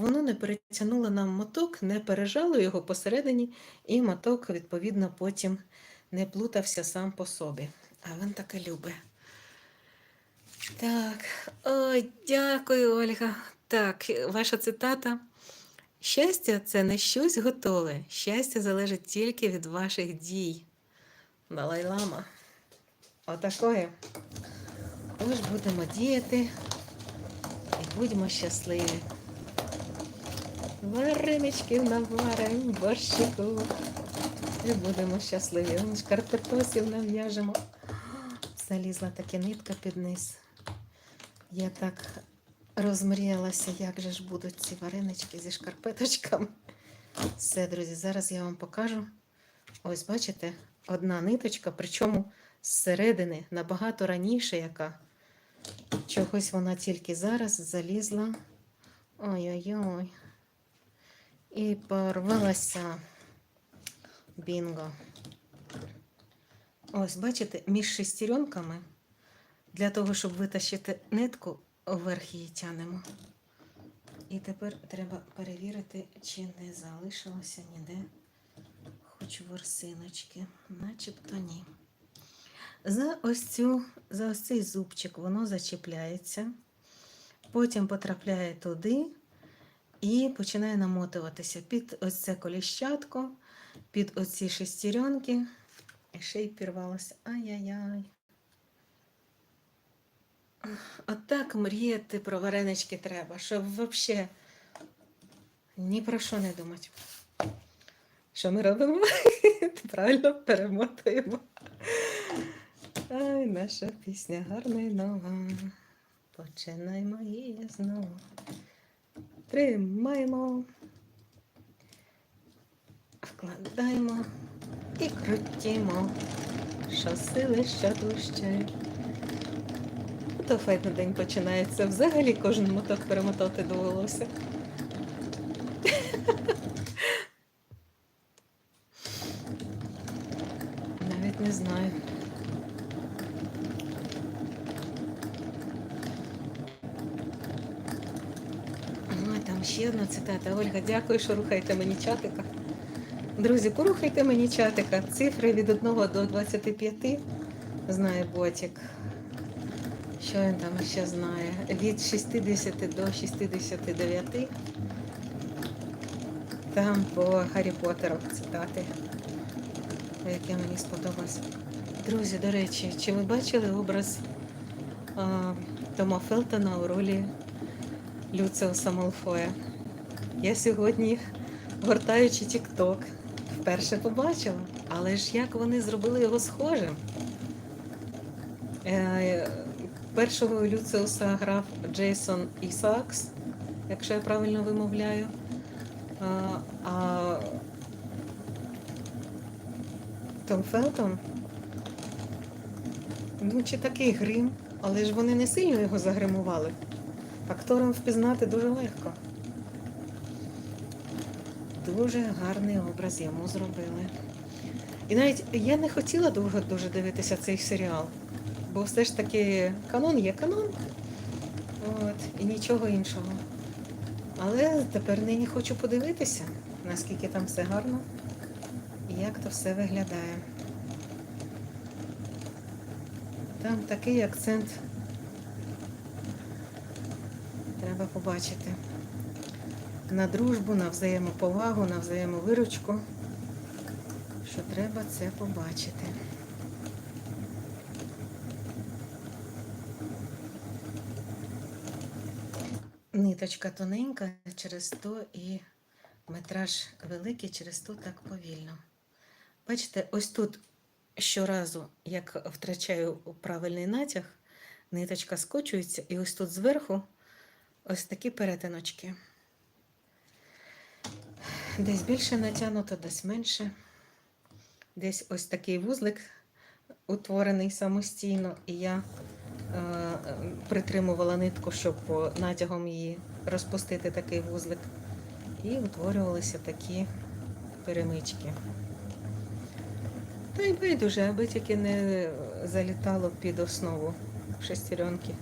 воно не перетягнуло нам моток, не пережало його посередині, і моток, відповідно, потім не плутався сам по собі. А він таке любить. Так, ой, дякую, Ольга. Так, ваша цитата. Щастя це не щось готове. Щастя залежить тільки від ваших дій. Далай-лама. Отакої. Тож будемо діяти і будьмо щасливі. Варенички наварим, борщику. І будемо щасливі. Шкарпетосів нав'яжемо. Залізла таки нитка під низ. Я так розмріялася, як же ж будуть ці варенички зі шкарпеточками. Все, друзі, зараз я вам покажу. Ось, бачите, одна ниточка, причому зсередини набагато раніше, яка. Чогось вона тільки зараз залізла. Ой-ой-ой. І порвалася. Бінго. Ось, бачите, між шестеренками для того, щоб витащити нитку, вверх її тянемо. І тепер треба перевірити, чи не залишилося ніде хоч ворсиночки. Начебто ні. За ось, цю, за ось цей зубчик воно зачіпляється, потім потрапляє туди і починає намотуватися під ось це коліщатко, під оці шестеренки. І ще й пірвалося. Ай-яй-яй. Отак мріяти про варенички треба, щоб взагалі ні про що не думати. Що ми робимо? Правильно перемотуємо. Ай, наша пісня гарна і нова. Починаймо її знову. Тримаємо, вкладаємо і крутімо, що сили, що дужче. То файно день починається. Взагалі кожен моток перемотати довелося. Навіть не знаю. Ой, там ще одна цитата. Ольга, дякую, що рухаєте мені чатика. Друзі, порухайте мені чатика. Цифри від 1 до 25 знає ботик. Що він там ще знає? Від 60 до 69. Там по Гаррі Поттеру цитати, яке мені сподобалось. Друзі, до речі, чи ви бачили образ а, Тома Фелтона у ролі Люциуса Малфоя? Я сьогодні, гортаючи TikTok, вперше побачила. Але ж як вони зробили його схожим? Е, Першого Люциуса грав Джейсон Ісакс, якщо я правильно вимовляю. А Том Фелтон, ну, чи такий грим, але ж вони не сильно його загримували. Акторам впізнати дуже легко. Дуже гарний образ йому зробили. І навіть я не хотіла довго дуже дивитися цей серіал, бо все ж таки канон є канон. От, і нічого іншого. Але тепер нині хочу подивитися, наскільки там все гарно і як то все виглядає. Там такий акцент треба побачити. На дружбу, на взаємоповагу, на взаємовиручку, що треба це побачити. Ниточка тоненька, через то і метраж великий, через то так повільно. Бачите, ось тут щоразу, як втрачаю правильний натяг, ниточка скочується, і ось тут зверху ось такі перетиночки. Десь більше натягнуто, десь менше. Десь ось такий вузлик утворений самостійно, і я е, притримувала нитку, щоб натягом її розпустити такий вузлик. І утворювалися такі перемички. Та й байдуже, аби тільки не залітало під основу шестеренки.